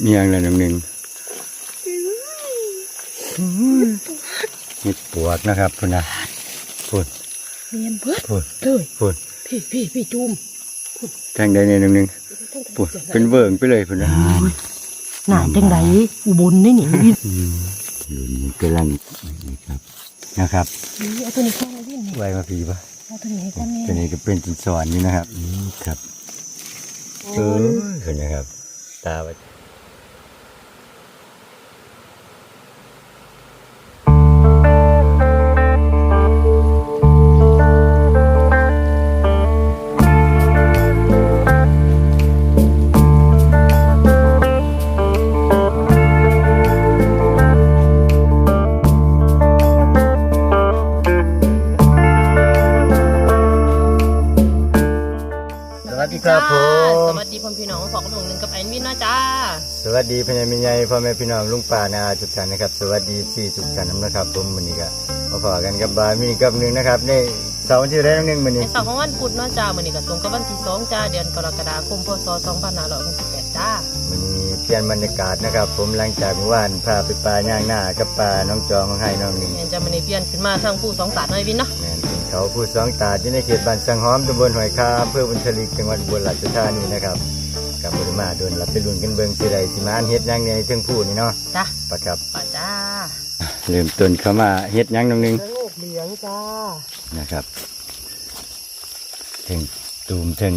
มีอย่างละหนึ่งหนึ่งเห็ดปวกนะครับพุ่นนะพุ่นเมียนเบิดพุ่นเลยพุ่นพี่พี่พี่จุ่มทางใดในหนึ่งหนึ่งพุ่นเป็นเวิร์งไปเลยพุ่นนะหนาจังไดอุบลนี่นี่วินอืมอยู่นี่กำลังนี่ครับนะครับเอาตัวนี้เข้ามาวินนี่ไว้มาพีปะเอาตัวนี้ให้ก่อนตัวแม่นี้ก็เป็นจินสอนนี่นะครับนี่ครับเออเห็นไหมครับ ตาไว้ วัสดีพี่ใหญ่พี่ใหญ่พ่อแม่พี่น้องลุงป้านาอาทุกท่านนะครับ สวัสดีที่ทุกท่านนะครับผมวันนี้ก็มาพอกันกับบามีกับหนึ่งนะครับในเสาร์ที่ได้น้องหนึ่งวันนี้ในเสาร์ของวันพุธเนาะจ้ามื้อนี้ก็ตรงกับวันที่สองจ้าเดือนกรกฎาคมพศ2568จ้าวันนี้เปลี่ยนบรรยากาศนะครับ ผมหลังจากเมื่อวานพาไปปลาย่างหน้ากับปลาน้องจองของให้น้องหนึ่งแม่นจะมื้อนี้เปลี่ยนขึ้นมาทางผู้สองตาดหน่อยวินเนาะแม่นเป็นเขาผู้สองตาที่ในเขตบ้านสังหอมตำบลหอยคาอำเภอบุญชลิกจังหวัดอุบลราชธานีนะครับ กับบริมาโดนรับไปลุ้นกันเบิ่งสิใดสิมาอันเฮ็ดหยังในเชิงผู้นี่เนาะจ้าปะครับป่าจ้าเริ่มต้นเข้ามาเฮ็ดหยังน้องหนึ่งกระโงกเหลืองจ้านะครับถึงตูมถึง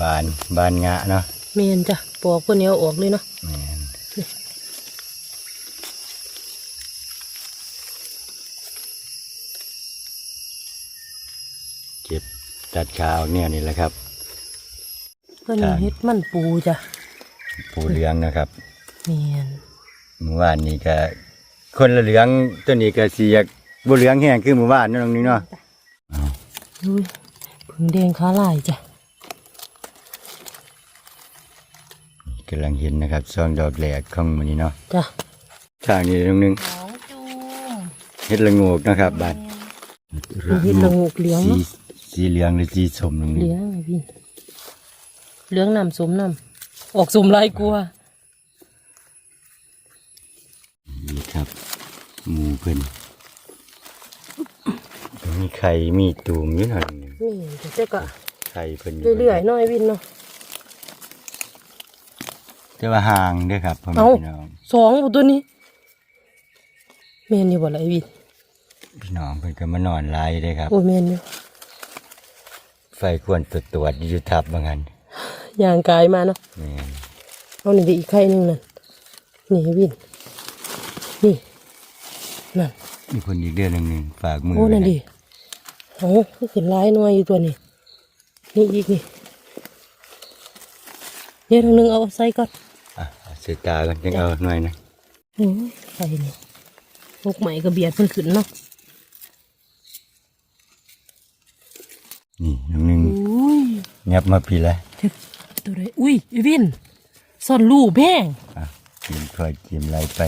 บานบานงะเนาะเมียนจ้ะปอกเพิ่นเอาออกเลยเนาะแม่นเก็บตัดขาออกเนี่ยนี่แหละครับ เพิ่นเอาเฮ็ดมันปูจ้ะปูเหลืองนะครับเมียนเมื่อวานนี้ก็คนละเหลืองตัวนี้ก็สีอยากบ่เหลืองแห้งคือเมื่อวานเนั่นตรงนี้เนาะดูผึ่งแดงขาลายจ้ะกำลังเห็นนะครับซองดอกแหลกของมันนี้เนาะจ้ะทางนี้ตรงนึงสองจูมเฮ็ดละโงกนะครับบานเฮ็ดละโงกเหลืองสีเนาะสีเหลืองหรือสีสมตรงเหนี้ลืองไอ้พี่ เหลืองน้ำสมน้ำออกสมลายกลัวนี่ครับหมูเพิ่นมีไข่มีตูมอยู่หน่อยหนึงนี่จะเจ๊ก็ไข่เพิ่นอยู่เรื่อยๆหน้อยวินเนาะแต่ว่าห่างเด้อครับพ่อแม่เอ้าพี่น้องสองบ่ตัวนี้เมนอยู่บ่ละไอ้วินพี่น้องเพิ่นก็มานอนหลายเด้อครับโอ้ยเมนอยู่ไฟควรตรวจตรวจอยู่ทับบางอัน ย่างกายมาเนาะแม่นเอานี่ดิอีกไข่หนึงนั่นนี่ไอ้วินนี่นั่นมีคนอีกเดือนหนึงหนึงฝากมือโอ้นั่นไว้ดิโอ้คือขึ้นร้ายหน่อยอยู่ตัวนี้นี่อีกนี่เดี๋ยวทางหนึงเอาใส่ก่อนอะเอาเสียตากันจังเอาหน่อยนะโอ้ยใส่นี่ลูกใหม่ก็เบียดเพิ่นขึ้นเนาะนี่น้องหนึงอุ้ยยับมาปีละเจ็บ ตัวไหนอุ้ยอีวินซ่อนลูกแพงอะกินค่อยกินอะไรไป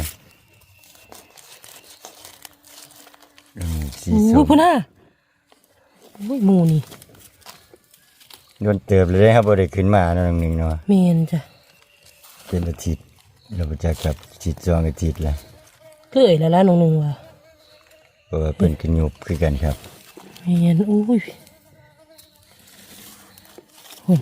อืมสีโอ้ส้ยมพ่อน่าโอ้ยหมูนี่โดนเติบเลยครับบ่ได้ขึ้นมาเนาะน้องหนึงเนาะเมนจ้ะเป็นอาทิตย์เราไปจะกลับจิตจองอาทิตย์แล้วเคยแล้วล่ะน้องหนึงว่ะเพราะว่าเป็นขึ้นยุบคือกันครับเมนอุ้ยหุ่น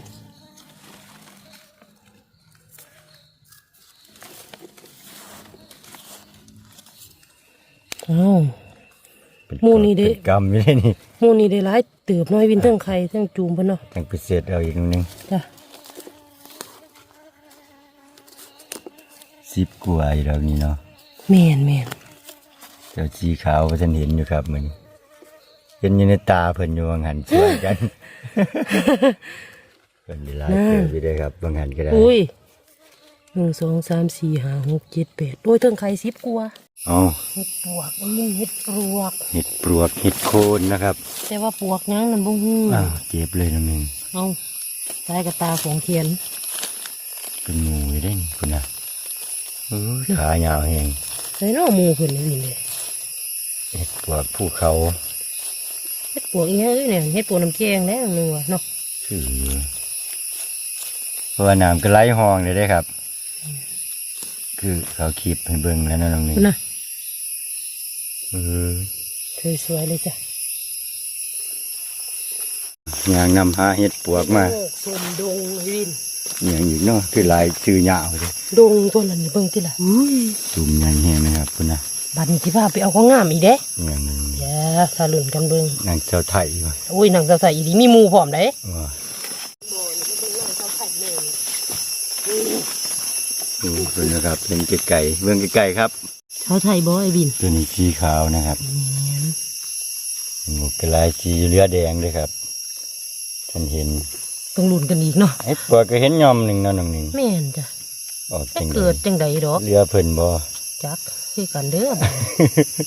อ้าว เป็นหมู่นี่เด้ เป็นกรรมอยู่เลยนี่หมูนี่ได้หลายเติบน้อยวินทั้งไข่ทั้งจูมเพิ่นเนาะทั้งพิเศษเอาอีกนิดนึงจ้ะสิบกว่าอีกแล้วนี่เนาะแมนแมนเจ้าสีขาวฉันเห็นอยู่ครับมันเห็นอยู่ในตาเพิ่นอยู่บางหันช่วยกัน เพิ่นได้หลายเติบไปได้ครับบางหันก็ได้อุ้ย หนึ่งสองสามสี่ห้าหกเจ็ดแปดโอ้ยทั้งไข่สิบกว่าเอ๋อเห็ดปวกมันมึงเห็ดปลวก เห็ดปลวกเห็ดโคนนะครับ แต่ว่าปวกยังนั่นบ่ฮู้อ้าวเจ็บเลยนะมึงเอาสายกับตาของเขียน เป็นหมูอยู่ได้นี่คุณนะเออขายาวแหงใส่น้อหมูเพิ่นนี่วินเลยเห็ดปลวกภูเขาเห็ดปวกอีหยังเอ้ยเนี่ยเห็ดปวกน้ำแกงแล้วนึงว่ะเนาะชื่อเพราะว่าน้ำก็ไหลห้องเลยได้ครับ คือเขาคลิปให้เบิ่งแล้วนะน้องนี่นะเออสวยๆเลยจ้ะยางนำหาเห็ดปวกมาโอ้สมดงวินอหย่างอีกเนาะคือหลายชื่อยาวเลยดงตัวนั้นนี่เบิ่งติล่ะอุ้ยตุ่มใหญ่แห้งนะครับคุณนะบัดนี้สิพาไปเอาของงามอีกเด้อหย่างหนึงอย่าทาลุ่นกันเบิ่งนางเจ้าไทยว่ะอุ้ยนางสาวใส่อีหลีมีหมู่พร้อมเด้ ว่า บ่นี่เบิ่งนางสาวใส่แม่ ดูเพิ่นนะครับเป็นไก่ๆเบิ่งไก่ๆครับสาวไทยบ่ไอ้วิน ตัวนี้สีขาวนะครับหมวกกระลายสีเลือแดงเลยครับฉันเห็นต้องลุ้นกันอีกเนาะไอ้ปวกก็เห็นยอมหนึ่งเนาะน้องหนึ่งแม่นจ้ะออกจะจังใดเกิดจังใดดอกเรือเพิ่นบ่จักคือกันเด้อบัดนี้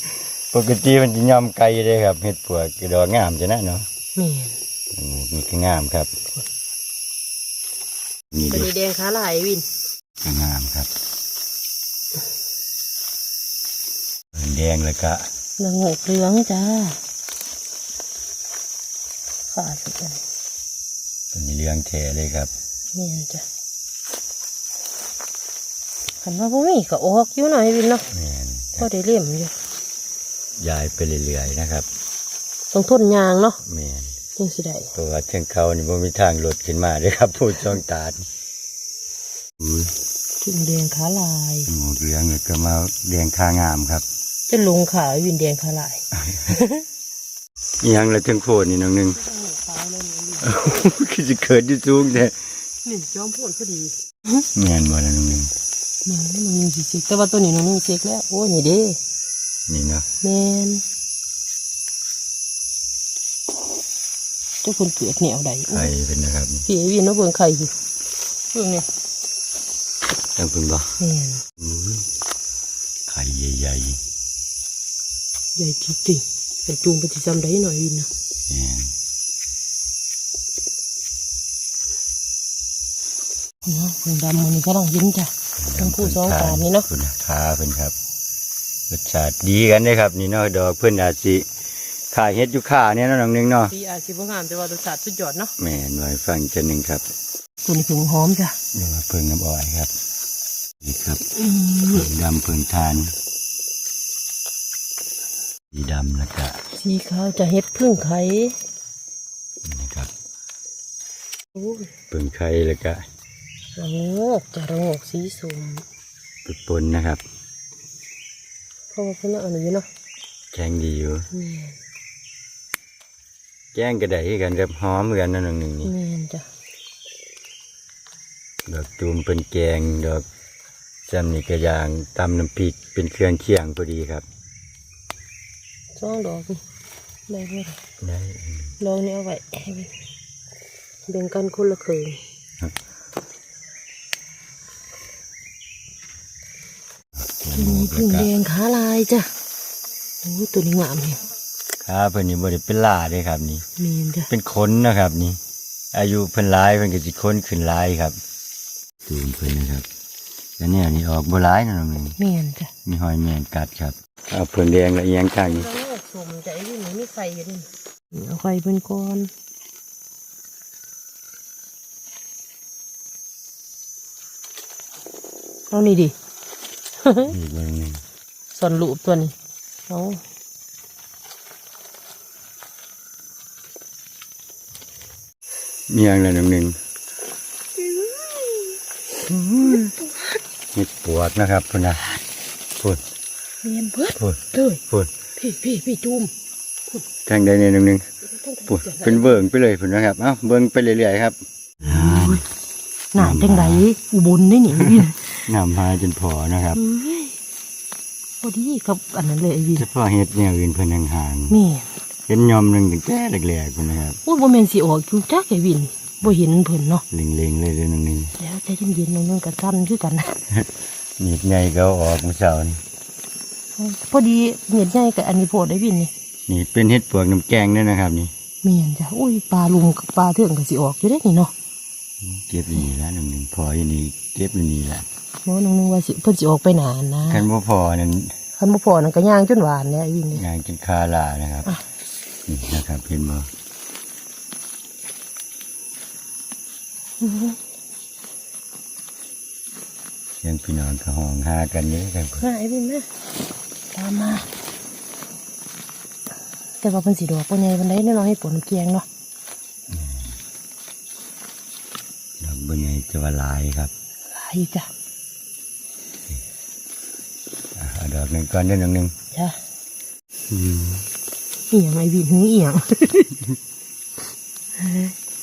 ปกติมันจะยอมไก่เลยครับเห็ดปวกกระดอกงามจะนะเนาะแม่นอืมนี่ก็งามครับนี่ตัวเด็นี้แดงขาลายวิน ก็งามครับเพิ่นแดงแล้วก็นางกเหลืองจ้าขาดสุดเลยตัวนี้เลี้ยงแท้เลยครับแม่นจ้ะคันว่าบ่มีก็ออกอยู่หน่อยวินเนาะแม่นก็ได้เลี่ยมอยู่ยายไปเรื่อยๆนะครับต้องทนยางเนาะแม่นจังสิได้เพราะว่าเชิงเขานี่บ่มีทางหลดขึ้นมาเลยครับ พูดช่องตาดอุ้ย ถึงแดงขาลายหมูเลี้ยงเนี่ยก็มาเลี้ยงคางามครับ จะลงขาวินแดงขาลายอิหยังละเชิงโพดนี่น้องหนึงขาวเลยนี่คือจะเกิดอยู่สูงแท้นี่จอมพ่นพอดีแม่นบ่ล่ะน้องหนึงแม่นมันมีสิเสกแต่ว่าตัวนี้น้องนึงเสกแล้วโอ้ยนี่เด้นี่เนาะแม่นเจ้าคนเกิดแนวใดไข่เป็นนะครับนี่พี่ไอ้วินเนาะเบิ่งไข่อยู่เบิ่งเนี่ย ตั้งเพิ่นบ่แม่นอุ้ยไข่ใหญ่ใหญ่จริงๆแต่จูงไปที่จำได้หน่อยวินนะๆแม่นเนาะเพิ่งดำมันนี้ก็ต้องยินจ้ะต้องพูดสองการนี่เนาะคุณขาเพิ่นครับรสชาติดีกันเด้ครับ นี่เนาะดอกเพิ่นอาจสิขายเฮ็ดอยู่ค่าเนี่ยเนาะน้องหนึงเนาะพี่อาจสิบ่งามแต่ว่ารสชาติสุดยอดเนาะแม่นไว้ฟังจังหนึงครับ ตัวนี้เพิ่งหอมจ้ะเดี๋ยวมาเพิ่งน้ำอ้อยครับ นี่ครับอืมเพิ่งดำเพิ่งทาน สีดำแล้วก็สีขาวจะเฮ็ดพึ่งไข่นี่นะครับโอ้ยเพิ่งไข่แล้วก็ระโงกจะระโงกสีส้มตุดปนนะครับเพราะว่าเพิ่นเอาอันนี้เนาะแข็งดีอยู่แม่นแจ้งกระไดกันครับหอมเหมือนกันนะน้องหนึ่งนี่แม่นจ้ะ ดอกตูมเป็นแกงดอกจำนี่กระยางตำน้ำพริกเป็นเครื่องเคียงพอดีครับสองดอกนี่ได้บ่ล่ะได้ลองนี่เอาไว้ให้เบิ่งแบ่งกันคนละครึ่งตัวนี้พึ่งแดงขาลายจ้ะโอ้ยตัวนี้งามเนี่ยครับเพิ่นนี่บ่ได้เป็นล่าเด้ครับนี่เมียนจ้ะเป็นขนนะครับนี่ อายุเพิ่นหลายเพิ่นก็สิค้นขึ้นหลายครับ ตูมเพิ่นนะครับแล้วเนี่ยนี่ออกบ่หลายนะน้องหนึ่งเมียนจ้ะมีหอยแมงกัดครับเอาเพิ่นแดงละเอียงข้างนี้แล้วก็สมใจที่หนูไม่ไข่อยู่นี่เอาไข่เป็นก้อนเอานี่ดินี่เบิ่งนี่ส่วนลูปตัวนี้เอามีหยังละน้องหนึ่ง เห็ดปวดนะครับพุ่นนะพุ่นเมียนเบิดพุ่นเลยพุ่นพี่พี่พี่จุ่มทางใดเนี่ยน้องหนึ่งพุ่นเป็นเบิ่งไปเลยพุ่นนะครับเอ้าเบิ่งไปเรื่อยๆครับหนาจังไดอุบลได้หนิวินน้ำมาจนพอนะครับเอ้ยพอดีกับอันนั้นเลยไอ้วินเฉพาะเห็ดแนวอื่นเพิ่นห่างแม่นๆเห็นยอมหนึ่งตั้งแต่แรกๆพุ่นนะครับโอ้ยบ่แม่นสิออกอยู่จักไอ้วิน บ่เห็นเพิ่นเนาะเล็งๆเลยเด้อน้องหนึ่งแล้วใจเย็นๆน้องๆก็สั่นคือกันนะมีดใหญ่ก็เอาออกมื้อเช้านี่พอดีเห็ดใหญ่กับอันนี้โพดได้วินนี่นี่เป็นเห็ดปวกน้ำแกงด้วยนะครับนี่เมียนจ้ะอุ้ยปลาลุงกับปลาเถื่องก็สิออกอยู่ได้นี่เนาะเก็บอยู่นี่แล้วน้องหนึ่งพออยู่นี่เก็บอยู่นี่แหละเนาะน้องนึงว่าสิเพิ่นสิออกไปนานนะคันบ่พอนั่นคันบ่พอนั่นก็ย่างจนหวานแล้วไอ้วินนี่งานกินคาลานะครับอะนี่นะครับเห็นบ่ ยังพี่น้องก็ห้องหากันเยอะกันหายไปนะตามมา แต่ว่าเป็นสีดอกเป็นไงเป็นได้น้อยๆให้ปนเกียงเนาะดอกบนไงจะว่าหลายครับหลายอยู่จ้ะอะเอาดอกหนึ่งก้อนเด้อหนึ่งหนึ่งจ้ะอืมเอียงไอ้วินหูเอียง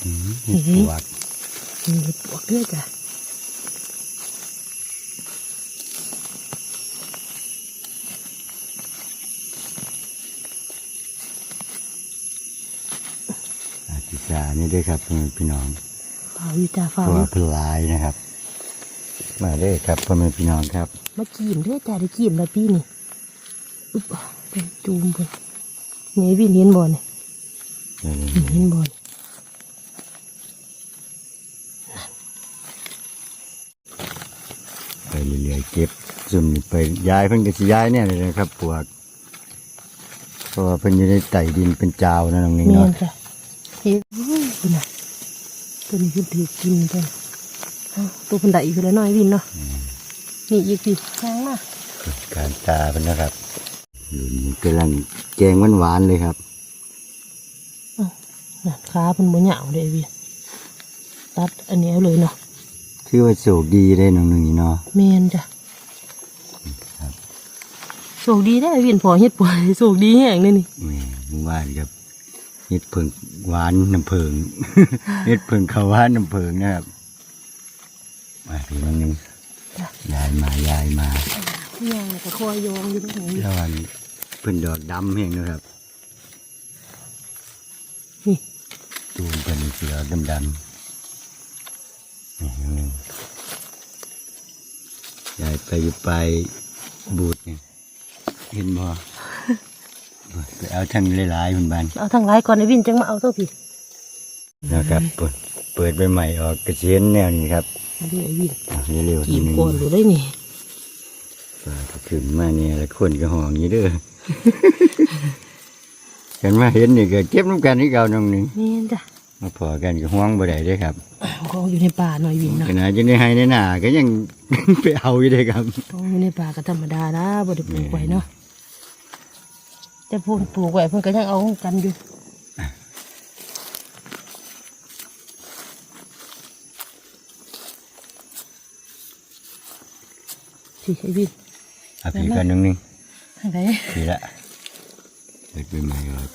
อืมเห็ดปวก มีปวกด้วยจ้ะอาทิตย์นี่ด้วยครับพี่น้องฝ่าอยู่จ้ะฝ่าตัวอยู่พลายนะครับ มาเลยครับพ่อแม่พี่น้องครับมากีมด้วยจ้ะได้กีมแล้วพี่นี่อุ๊บเป็นจูมเพิ่นนี่ไอ้วินเห็นบ่เนี่ยเออเห็นบ่เนี่ย ไปเรื่อยๆเก็บส่วนนี้ไปย้ายเพิ่นก็สิย้ายเนี่ยเลยนะครับปวกเพราะว่าเพิ่นอยู่ในไต่ดินเป็นจาวนะน้องนิ่งเมียเนาะนจ้ะเฮ้ยคุณน่ะตัวนี้คือถือกินตัวนี้เอ้าตัวคนใดอยู่แล้วน้อยวินเนาะนี่อีกพี่ข้างมาการตาเพิ่นนะครับ อยู่นี่กำลังแกงหวานๆเลยครับน่ะขาเพิ่นบ่เหยาวเลยพี่ตัดอันนี้เอาเลยเนาะ ชื่อว่าโชคดีได้น้องนิ่งเนาะแม่นจ้ะโชคดีได้อวินพอเฮ็ดป่วยโชคดีแห้งเลยนี่แหม่เมื่อวานครับเฮ็ดเพิงหวานน้ำเพิงเฮ็ดเพิงข้าวหวานน้ำเพิงนะครับมาพี่น้องนิ่งจ้ะยายมายายมาย่างก็คอยยองอยู่ตรงนี้แล้วอันเพิ่นดอกดำแห้งนะครับนี่ตูมเป็นเสือดำดำนี่หนึ่ง ยายไปอยู่ไปบูดเนี่ยเห็นบ่ไปเอาทั้งหลายๆคนบ้านเอาทางไลายก่อนไอ้วินจังมาเอาเท่าพี่นะครับเปิดเปิดใบใหม่ออกกระเชียนแนวนี้ครับมาดูไอ้วินอะเร็วๆกีนิบดนึงก่อนหรือได้นี่ฟ้าก็ขึ้นมาเนี่ยแล้วคนก็ห้องอย่างนี้เด้อกันมาเห็นนี่ก็เก็บน้ำกันที่เก่าน้องหนึ่งแม่นจ้ะ มาพอกันก็ห่วงบ่ได้เด้อครับของอยู่ในป่าหน่อยวินเนาะขนาดจะได้ให้ในหน้าก็ยัง ไปเอาอยู่เลยครับของอยู่ในป่าก็ธรรมดานะบ่ได้ปลูกไว้เนาะแต่พวกปลูกไว้เพิ่นก็ยังเอากันอยู่สิไอ้วินเอาผีกันหนึ่งหนึ่งทางไหนผีละเปิดไปใหม่ครับ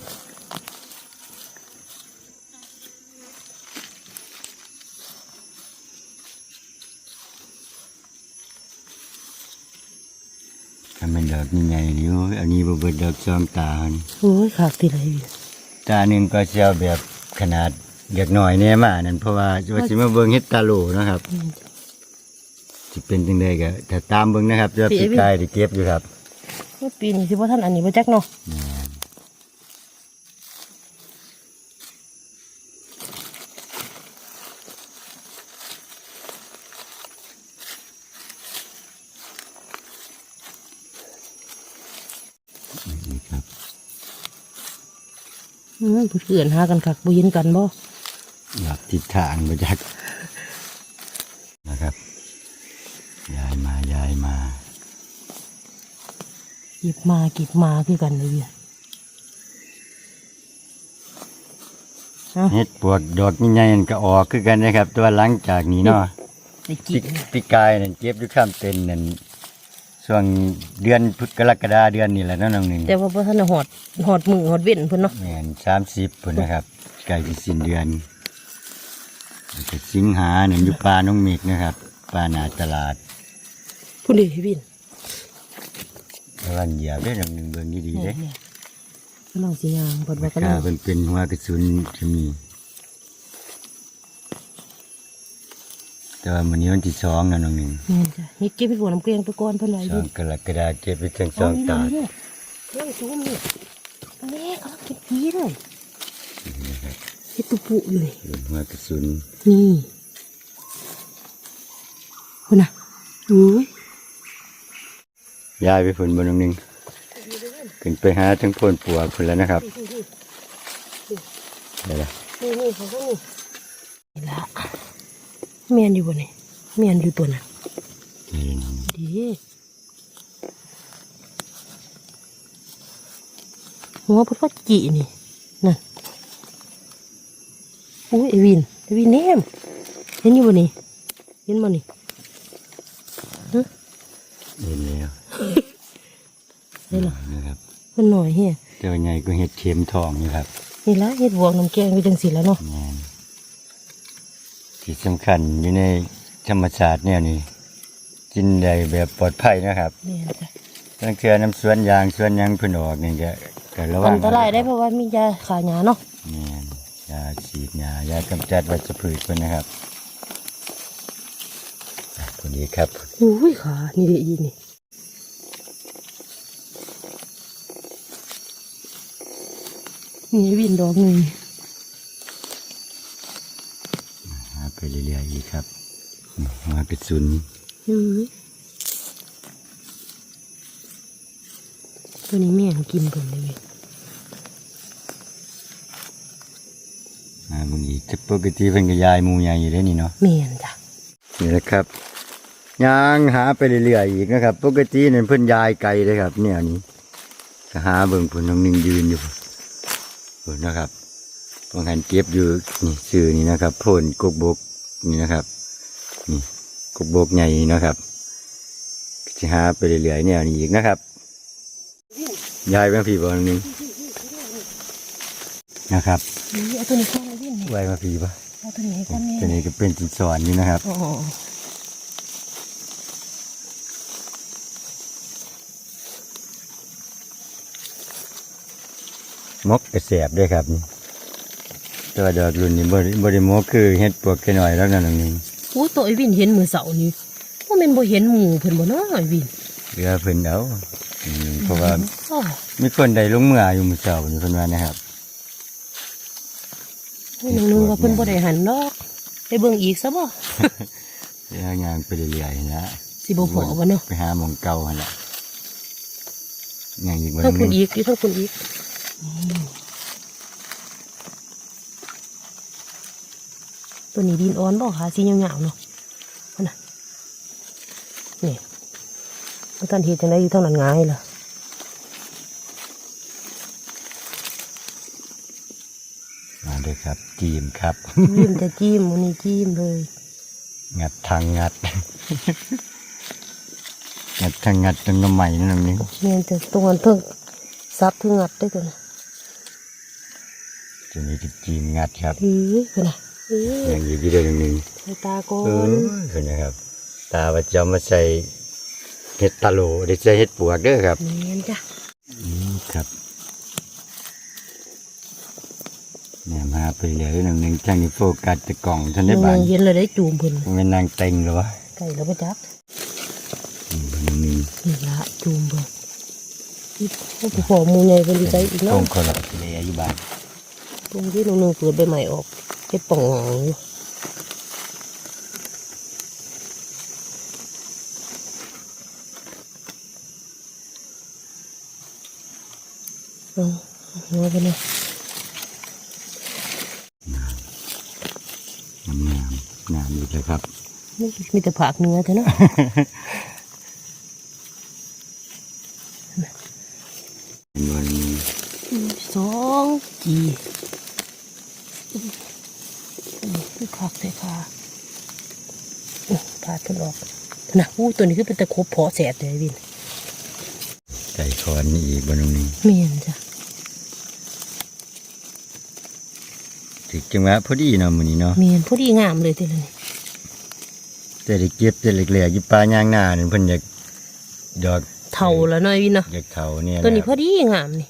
ถ้ามันด อกนี่ใหญ่นี่โอ้ยอันนี้บ่เบิดดอกจอมตานี่โอ้ยขากติดอะไรวินตาหนึ่งก็จะเอาแบบขนาดเด็กหน่อยเนี่ยมานั่นเพราะว่าว่าสิมาเบิ่งเฮ็ดตาโหลนะครับแม่นจ้ะสิเป็นจังไดก็ถ้าตามเบิ่งนะครับจะปีกายได้เก็บอยู่ครับว่าปีนี้สิบ่ทันอันนี้บ่จักเนาะ นี่ครับอืมเพื่อนหากันคักบ่เห็นกันบ่หลับทิศทางมาจากนะครับยายมายายมาเก็บมาเก็บมาคือกันเลยวินเอาเฮ็ดปวกดอกใหญ่ๆนั่นก็ออกคือกันนะครับ ตัวหลังจากนี้เนาะได้กิปีนปีกายนั่นเก็บอยู่ข้ามเป็นนั่น ช่วงเดือนพฤศกรกฎาเดือนนี้แหละเนาะน้องหนึ่งแต่ว่าบ่ทันได้หอดหอดมือหอดเว้นเพิ่นเนาะแม่นสามสิบพุ่นนะครับใกล้จะสิ้นเดือนแล้วก็สิงหาเนี่ยอยู่ป่าน้องเมฆนะครับป่าหนาตลาดผู้ดีวินกำลังเหยียบได้น้องหนึ่งเบิ่งดีๆเด้เนี่ยกำลังสิย่างเพิ่นว่ารากำลัคางเป็นเป็นหัวกระสุนจะมี แต่ว่ามื้อนี้วันที่สองนะน้องหนึ่งแม่นจ้ะนี่เก็บไปหัวน้ำเกลียงไปก่อนเพิ่นไว้สอวิงนกรกฎาเก็บไปทั้งสองตาดเรื่องซูมนี่อันนี้กำลังกินผีเลยเฮ็ดตุปุอยู่นี่เป็นหัวกระสุนนี่คุณน่ะอุ้ยย้ายไปฝนบนน้องหนึ่งขึ้นไปหาทั้งโพนปัวคนแล้วนะครับเดี๋ยวละนี่นี่เขาก็นี่นี่ละ เมียนอยู่บนนี่เมียนอยู่ตัวน่ะนี่ดีหัวพุทธจีนี่นั่นอุ้ยไอวินไอวินเนมเห็นอยู่บ่นี่เห็นบ่นี่เห็นแล้วได้หรอนะครับเพิ่นหน่อยเฮียแต่ว่าไงก็เห็ดเข็มทองนี่ครับนี่ละเฮ็ดบวกน้ำแกงไปจังสิแล้วเนาะแม่น ที่สำคัญอยู่ในธรรมชาติเนี่ยนี่กินได้แบบปลอดภัยนะครับแม่นจ้ะตั้งเทือน้ำสวนยางสวนหยังเพิ่นออกนี่ก็ก็ระวัอังนตรายได้เพราะว่ามียาขาหยาเนาะแม่นยาฉีดยายากำจัดวัชพืชเพิ่นนะครับอะคนนี้ครับอุ้ยขานี่เด้อีนี่นี่วินดอกหนึง หาไป เรื่อยๆอีกครับ มาเป็นศูนย์อือตัวนี้แม่งกินเพิ่นเลยมาบางอีกแต่ปกติเพิ่นก็ยายหมูใหญ่อยู่ได้นี่เนาะแม่นจ้ะนี่แหละครับย่างหาไปเรื่อยๆอีกนะครับ ปกติเนี่ยเพิ่นยายไกลเลยครับ เนี่ยนี่ก็หาเบิ่งเพิ่นน้องหนึงยืนอยู่เพิ่นนะครับบางหันเก็บอยู่นี่ชื่อนี่นะครับโพนกกบก นี่นะครับ นี่กกบกใหญ่นะครับจะหาไปเรื่อยๆเนี่ยนี่อีกนะครับยายบางพี่บอกนึงนะครับนี่เอาตัวนี้เข้ามาวินนี่ไว้มาพี่ปะเอาตัวนี้ให้กันแม่ตัวนี้ก็เป็นจินสอนนี่นะครับอ๋อมกกระแสบด้วยครับนี่ ตัวดอกรุ่นนี้บริบริมกคือเฮ็ดปวกแค่หน่อยแล้วนั่นนึงอุ้ยตัวไอ้วินเห็นมือเสานี่ว่ามันบ่เห็นหมูเพิ่นบ่เนาะไอ้วินเรือเพิ่นเอาอืมเพราะว่าอ๋อมีคนใดลงเมื่ออยู่มื้อเช้านี่เพิ่นว่านะครับให้หนึงๆว่าเพิ่นบ่ได้หันดอกไปเบิ่งอีกซะบ่เรืองานไปเรื่อยๆนะสิบ่พอบ่เนาะไปหาหมองเก่าหั่นล่ะอย่างอีกวันทั้งหคุนึณงอีกอยู่ทั้งคุณอีก ตัวนี้ดินอ่อนบ่ขาสียาวๆเนาะนั่นน่ะนี่มันตอนเฮ็ดจังไดอยู่เท่านั้นง่ายล่ะมาเลยครับ จีมครับยิ้มจะจิ้มมันนี่จิ้มเลย งัดทางงัด งัดทางงัดจนน้ำใหม่นั่นนึงเมียนจะตรงกันเพิ่งซับเพิ่งงัดได้ตัวน่ะตัวนี้คือจีมงัดครับเฮ้ยเพิ่นน่ะ เฮ้ยอย่างอีกวิดีโอหนึงใส่ตาก่อเออนเห็นนะครับ ตาว่าจะเอามาใส่เห็ดตะโหลได้ใส่เห็ดปวกเด้อครับเมียนจ้ะนี่ครับเนี่ยมาไปเหลือหนึ่งหนึ่งจังนี่โฟกัสแต่กล่องท่านได้ยังบานเย็นเลยได้จูมเพิ่นเป็นนางเต็งหรอวะไก่แล้วบ่จักอืมหนึ่งหนึ่งนี่ละจูมเพิ่นอีโอ้โหพอหมูใหญ่เพิ่นดีใจอีกตรเนาะงคนละเลยอายุบานตรงที่หนูๆเปิดใบใหม่ออก เฮ็ดป่องหางอยู่เอาหัวไปเลยงามงามงามอยู่เลยครับมีแต่ผักเนื้อเท่านั้นเป็นวันสองจีคือคัก เลยค่ะอู้พาดขึ้นออกนะอู้ตัวนี้คือเป็นตะครบเพาะแสดเลยวินไก่คอนนี่อีกบนนึงเมียนจ้ะถึงจังหวะพอดีเนาะมื้อนี้เนาะเมียนพอดีงามเลยทีเลยแต่ได้เก็บแต่เล็กๆอยู่ปลาย่างหน้านี่เพิ่นอยากดอกเท่าแล้วหน่อยวินเนาะอยากเท่าเนี่ยตัวนี้แหพละอดีงามนี่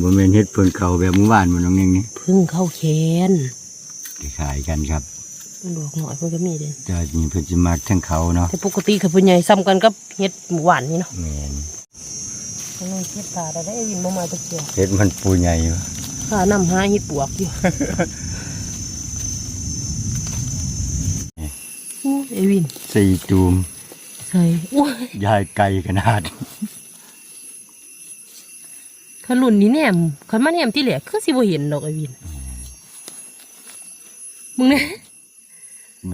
บ่แม่นเฮ็ดเพิ่นเขาแบบเมื่อวานมันน้องนึงนี่พึ่งเข้าแขนขายกันครับมันดอกหน่อยเพิ่นก็มีเด่นแต่นี่เพิ่นสิมักทั้งเขาเนาะแต่ปกติคือเพิ่นใหญ่ซ้ำกันกับเฮ็ดหมูหวานนี่เนาะแม่นมันเลยเฮ็ดตาได้ได้วินบ่มาตะเกียบเฮ็ดมันปูใหญ่อยู่ข้านำหาเฮ็ดปวกอยู่ อู้เอวิน สี่จูมใส่อู้ยายไกลขนาด ขลุ่นนี่แหนมคันมาแหนมที่แหลกคือสิบ่เห็นดอกไอวินมึงเนี่ย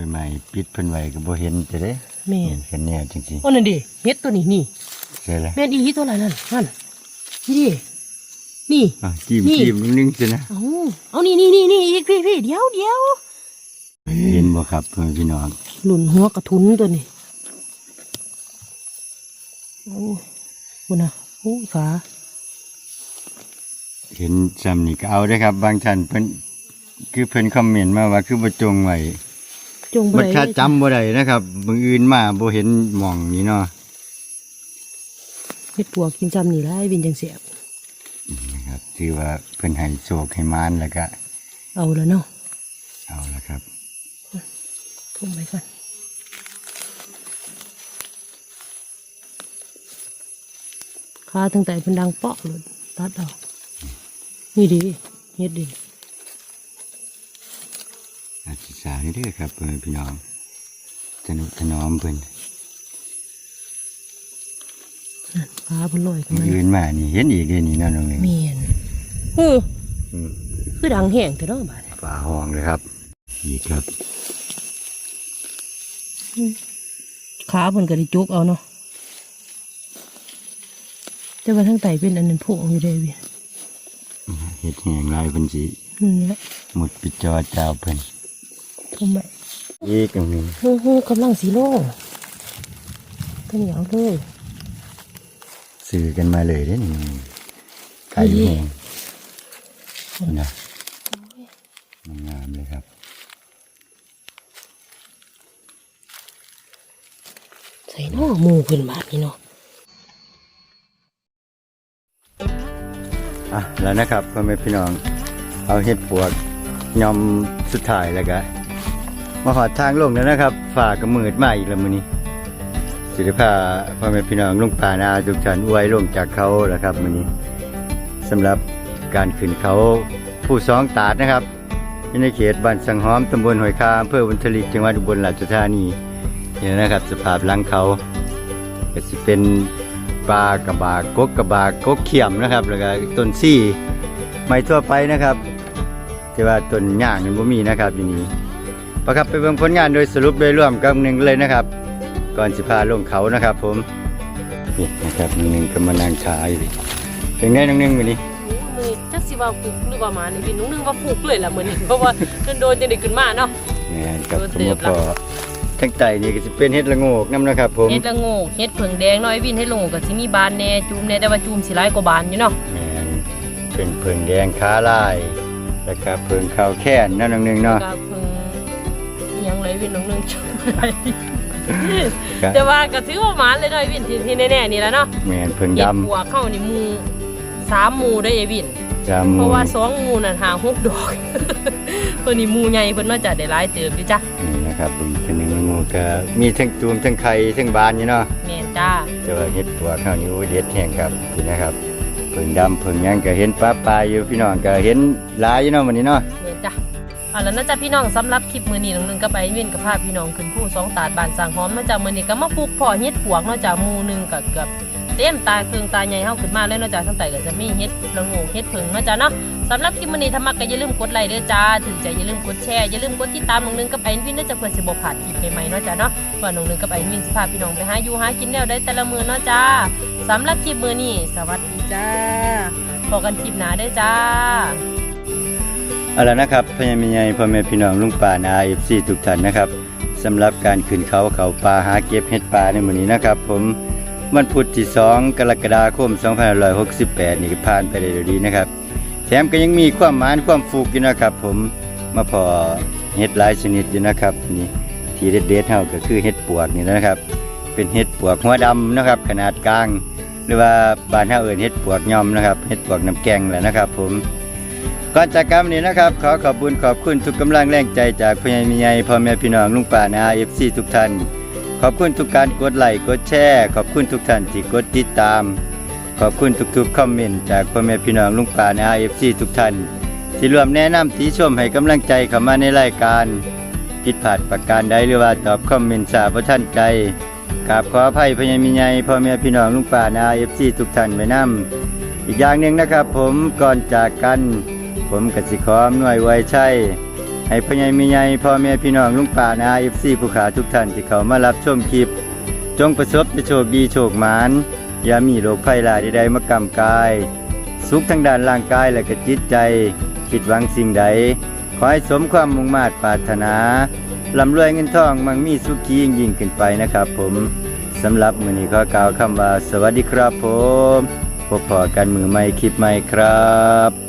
ใหม่ๆปิดเพิ่นไว้ก็บ่เห็นจะได้แม่นเห็นแนวจริงโอ้นั่นดิเฮ็ดตัวนี้นี่ๆใช่แล้วแม่นอีหลีตัวอะไรนั่นนั่นนี่ดินี่อะจิ้มนี่จิ้มนึงๆสินะเอาเอานี่นี่นี่นี่อีกพี่พี่เดี๋ยวเดี๋ยวเห็นบ่ครับเพื่อนพี่น้องหลุนหัวกระทุนตัวนี้โอ้คุณนะโอ้ขา เห็นซ้ำนี่ก็เอาได้อครับ บางท่านเพิ่นคือเพิ่นคอมเมนต์มาว่าคือบ่จงไว้จงบับ่ดได้ค่าจำบ่ได้นะครับมื้ออื่นมาบ่เห็นหม่องนี้เนาะเฮ็ดปวกกินจำนี่ละไอ้วินจังเสียบนะครับถือว่าเพิ่นให้โชคให้มานแล้วก็ เอาแล้วเนาะเอาละครับ ทุ่มไปก่อนขาตั้งแต่เป็นดังเปาะเลยตัดเอา นี่ดีเฮ็ดดีอาศึกษาเด้อครับเพื่อนพี่น้องสนุกถนอมเพิ่นนั่นขาเพิ่นลอยขึ้นมื้อมาอื่นมานี่เห็นอีกเด้อนี่เนาะน้องเองเมียนเอออืมคือดังแห้งแต่เนาะบาดฝาห้องเลยครับอีกครับขาเพิ่นก็ได้จุกเอาเนาะแต่ว่าทั้งไตเป็นอันนั้นพวกอยู่เด้เวิเฮ็ดแห้งลายเพิ่นสินี่แหละหมดปิดจอเจ้าเพิ่นทุ่มไปอีกอันหนึงเฮ้ยๆกำลังสีโล่งก็เหนียวเลยซื้อกันมาเลยเด้อนี่ไก่แห้งนะงามเลยครับใส่เนาะหมูเพิ่นบาดนี่เนาะ อะแล้วนะครับพ่อแม่พี่น้อง เอาเห็ดปวกยอมสุดท้ายแล้วก็มาหอดทางลงแล้วนะครับ ฝ่ากระมืดมาอีกแล้วมือนี้สิได้พาพ่อแม่พี่น้องลงป่านาทุกท่านอวยลงจากเขาแล้วครับมือนี้สำหรับการขึ้นเขาผู้สองตาดนะครับอยู่ในเขตบ้านสังหอมตำบลหอยคาอำเภอบุญทลิกจังหวัดอุบลราชธานีนี่นะครับ สภาพหลังเขาก็สิเป็น ปลากระบากกกกระบากกกเขียมนะครับ แล้วก็ต้นซี่ไม้ทั่วไปนะครับที่ว่าต้นย่างนี่บ่มีนะครับอยู่นี้ประครับไปเบิ่งผลงานโดยสรุปโดยรวมกับหนึ่งเลยนะครับ ก่อนสิพาลงเขานะครับ ผมนี่นะครับหนึ่งก็มานั่งขาอยู่เป็นไงน้องหนึ่งวันนี้มือจักสิว่าฟุกหรือว่าหมานี่พี่นุ้งนึงว่าฟุกเลยล่ะมื้อนี้เพราะว่าโดนจังได้ขึ้นมาเนาะนี่ครับโดนผมเติบก็ ละทั้งไตนี่ก็จะเป็นเห็ดละโงกน้ำนะครับ ผมเฮ็ดละโงกเฮ็ดเผิงแดงเนาะไอ้วินเฮ็ดละโงกก็สิมีบานแหน่จูมแหน่แต่ว่าจูมสิหลายกว่าบานอยู่เนาะแม่นเป็นเพิงแดงขาลาย แล้วก็เพิงข้าวแค้นนั่นน้องหนึ่งแล้วเนาะก็เผิงอิหยังเลยวินน้องนึงจูมอะไรครับแต่ว่าก็ถือว่าหมานเลยเนาะไอ้วินที่ที่แน่ๆนี่แหละเนาะแม่นเพิงเฮ็ดดำปัวเข้านี่หมู่สามหมู่ได้อไอ้วินจาเพมูราะว่าสองหมู่นั่นหาหกดอกเพิ่นนี่หมู่ใหญ่เพิ่นน่าจะได้หลายเติบอยู่จ้ะ นี่นะครับอีกตัวหนึงงู ก็มีทั้งตูมทั้งไข่ทั้งบานอยู่เนาะแม่นจ้าแต่ว่าเห็ดปัวข้าวนี้โอ้ยเด็ดแห้งครับพี่นะครับเพิ่งดำเพิ่งหยังก็เห็นปลาปลาอยู่พี่น้องก็เห็นหลายอยู่เนาะวันนี้เนาะแม่นจ้ะเอาแล้วนะจ๊ะพี่น้องสำหรับคลิปมื้อนี้น้องนึงก็ไปเวียนกับภาพพี่น้องขึ้นผู้สองตาดบ้านสร้างหอมเนาะจ้ะมื้อนี้ก็มาปลูกพ่อเฮ็ดปวกเนาะจ้ะหมู่หนึงก็เกือบ เต็มตาเครื่องตาใหญ่เฮาขึ้นมาเลยเนาะจ้ะทั้งแต่ก็จะมีเฮ็ดละโงเฮ็ดผึ่งเนาะจ้ะเนาะสำหรับคลิปมื้อนี้ถ้ามักก็อย่าลืมกดไลค์เด้อจ้าถึงใจอย่าลืมกดแชร์อย่าลืมกดติดตามน้องนึงกับไอ้วินเด้อจ้ะเพื่อสิบ่พลาดคลิปใหม่ๆเนาะจ้ะเนาะว่าน้องนึงกับไอ้วินสิพาพี่น้องไปหาอยู่หากินแนวได้แต่ละมื้อเนาะจ้าสำหรับคลิปมื้อนี้สวัสดีจ้าพบกันคลิปหน้าเด้จ้าเอาละนะครับพ่อแม่ใหญ่พ่อแม่พี่น้องลุงป่านาเอฟซีทุกท่านนะครับสำหรับการขึ้นเขาเขาปลาหาเก็บเห็ดปลาในมื้อนี้นะครับ ผม วันพุธที่ 2 กรกฎาคม 2568 นี่ก็ผ่านไปได้ดีนะครับ แถมก็ยังมีความหมานความฟูกอยู่นะครับ ผมมาพอเห็ดหลายชนิดอยู่นะครับนี่ที่เด็ดๆเฮาก็คือเห็ดปวกนี่นะครับ เป็นเห็ดปวกหัวดำนะครับ ขนาดกลาง หรือว่าบานเฮาเอิ้นเห็ดปวกย่อมนะครับเห็ดปวกน้ำแกงแหละนะครับ ผมก่อนจากการวันนี้นะครับ ขอขอบคุณขอบคุณทุกกำลังแรงใจจากพ่อใหญ่มีใหญ่พ่อแม่พี่น้องลุงป่านาเอฟซีทุกท่าน ขอบคุณทุกการกดไลค์กดแชร์ ขอบคุณทุกท่านที่กดติดตาม ขอบคุณทุกๆคอมเมนต์จากพ่อแม่พี่น้องลุงป่าในาเอฟซีทุกท่านที่รวมแนะนำติชมให้กำลังใจเข้ามาในรายการผิดพลาดประการใดหรือว่าตอบคอมเมนต์สาบ่ท่านใจกราบขออภัยพญ่มีใหญ่พ่อแม่พี่น้องลุงป่านาเอฟซีทุกท่านไว้นํอีกอย่างหนึ่งนะครับผมก่อนจากกัน ผมกสิขออำนวยไว้ใช่ ให้พ่อใหญ่แม่ใหญ่พ่อแม่พี่น้องลุงป่านาเอฟซีผู้ขาทุกท่านที่เขามารับชมคลิป จงประสบแต่โชคดีโชคหมานอย่ามีโรคภัยหลายใดๆมากำกาย สุขทางด้านร่างกายและก็จิตใจ คิดหวังสิ่งใด ขอให้สมความมุ่งมา่ปรารถนาลำรวยเงินทองมั่งมีสุขียิ่งยิ่งขึ้นไปนะครับผมสำหรับมือนี้ขอกล่าวคำว่า สวัสดีครับผมพบพอกันมือใหม่คลิปใหม่ครับ